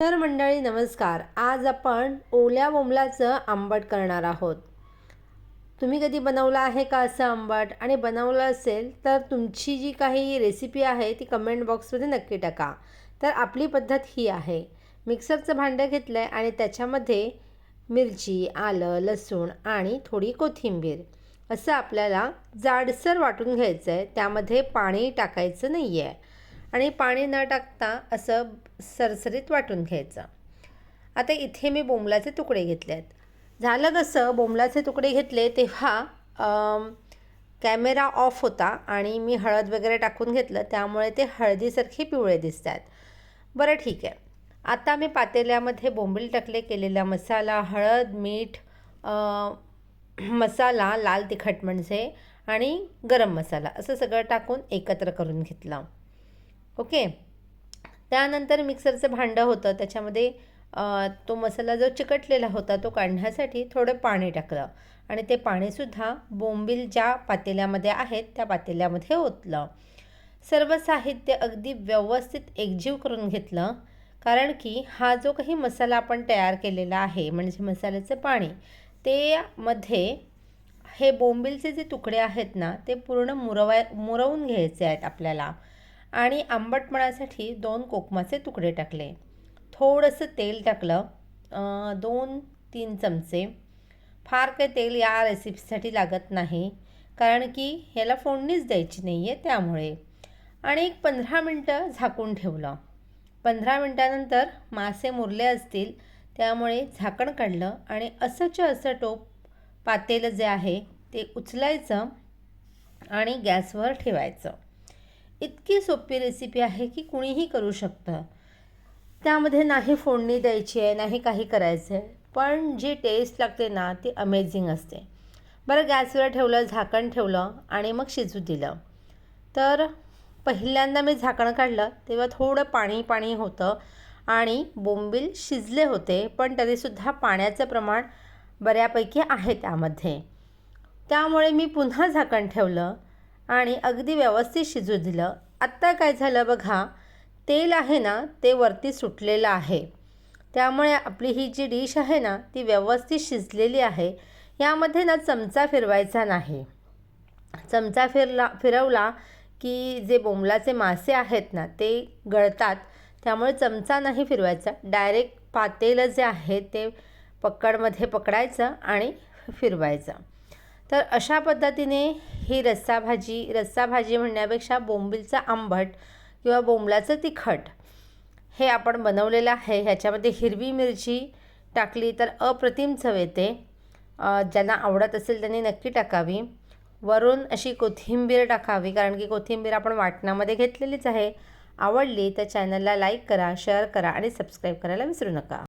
तर मंडळी नमस्कार. आज आपण ओल्या बोंबलाचं आंबट करणार आहोत. तुम्ही कधी बनवलं आहे का असं आंबट? आणि बनवलं असेल तर तुमची जी काही रेसिपी आहे ती कमेंट बॉक्समध्ये नक्की टाका. तर आपली पद्धत ही आहे. मिक्सरचं भांडं घेतलं आहे आणि त्याच्यामध्ये मिरची आलं लसूण आणि थोडी कोथिंबीर. असं आपल्याला जाडसर वाटून घ्यायचं आहे त्यामध्ये पाणी टाकायचं नाही आहे आणि पाणी न टाकता असं सरसरीत वाटून घ्यायचं. आता इथे मी बोंबलाचे तुकडे घेतले आहेत. झालं कसं बोंबलाचे तुकडे घेतले तेव्हा कॅमेरा ऑफ होता आणि मी हळद वगैरे टाकून घेतलं. त्यामुळे ते हळदीसारखे पिवळे दिसत आहेत. बरं ठीक आहे. आता मी पातेल्यामध्ये बोंबील टाकले केलेला मसाला हळद मीठ मसाला लाल तिखट म्हणजे आणि गरम मसाला असं सगळं टाकून एकत्र करून घेतलं. ओके. त्यानंतर मिक्सरचं भांडं होतं. त्याच्यामध्ये तो मसाला जो चिकटलेला होता तो काढण्यासाठी थोडं पाणी टाकलं. आणि ते पाणीसुद्धा बोंबील ज्या पातेल्यामध्ये आहेत त्या पातेल्यामध्ये ओतलं. सर्व साहित्य अगदी व्यवस्थित एकजीव करून घेतलं. कारण की हा जो काही मसाला आपण तयार केलेला आहे म्हणजे मसाल्याचं पाणी ते मध्ये हे बोंबिलचे जे तुकडे आहेत ना ते पूर्ण मुरवाय मुरवून घ्यायचे आहेत आपल्याला. आणि आंबटपणासाठी दोन कोकमाचे तुकडे टाकले. थोडंसं तेल टाकलं. दोन तीन चमचे. फार काही तेल या रेसिपीसाठी लागत नाही कारण की ह्याला फोडणीच द्यायची नाही आहे त्यामुळे. आणि एक पंधरा मिनटं झाकून ठेवलं. पंधरा मिनटानंतर मासे मुरले असतील त्यामुळे झाकण काढलं आणि असंच्या असं टोप पातेलं जे आहे ते उचलायचं आणि गॅसवर ठेवायचं. इतकी सोपी रेसिपी आहे की कुणीही करू शकतं. त्यामध्ये नाही फोडणी द्यायची आहे नाही काही करायचं आहे पण जी टेस्ट लागते ना ती अमेझिंग असते. बरं गॅसवर ठेवलं झाकण ठेवलं आणि मग शिजू दिलं. तर पहिल्यांदा मी झाकण काढलं तेव्हा थोडं पाणी पाणी होतं आणि बोंबील शिजले होते पण तरीसुद्धा पाण्याचं प्रमाण बऱ्यापैकी आहे त्यामध्ये. त्यामुळे मी पुन्हा झाकण ठेवलं. आणि अगदी व्यवस्थित शिजू दिलं आत्ता काय झालं बघा तेल आहे ना ते वरती सुटलेलं आहे. त्यामुळे आपली ही जी डिश आहे ना ती व्यवस्थित शिजलेली आहे. यामध्ये ना चमचा फिरवायचा नाही. चमचा फिरला फिरवला की जे बोंबलाचे मासे आहेत ना ते गळतात. त्यामुळे चमचा नाही फिरवायचा. डायरेक्ट पातेलं जे आहे ते पकडमध्ये पकडायचं आणि फिरवायचं. तर अशा पद्धतीने ही रस्सा भाजी रस्सा भाजी म्हणण्यापेक्षा बोंबिलचं आंबट किंवा बोंबलाचं तिखट हे आपण बनवलेलं आहे. ह्याच्यामध्ये हिरवी मिरची टाकली तर अप्रतिम चव येते. ज्यांना आवडत असेल त्यांनी नक्की टाकावी. वरून अशी कोथिंबीर टाकावी कारण की कोथिंबीर आपण वाटणामध्ये घेतलेलीच आहे. आवडली तर चॅनलला लाईक करा शेअर करा आणि सबस्क्राईब करायला विसरू नका.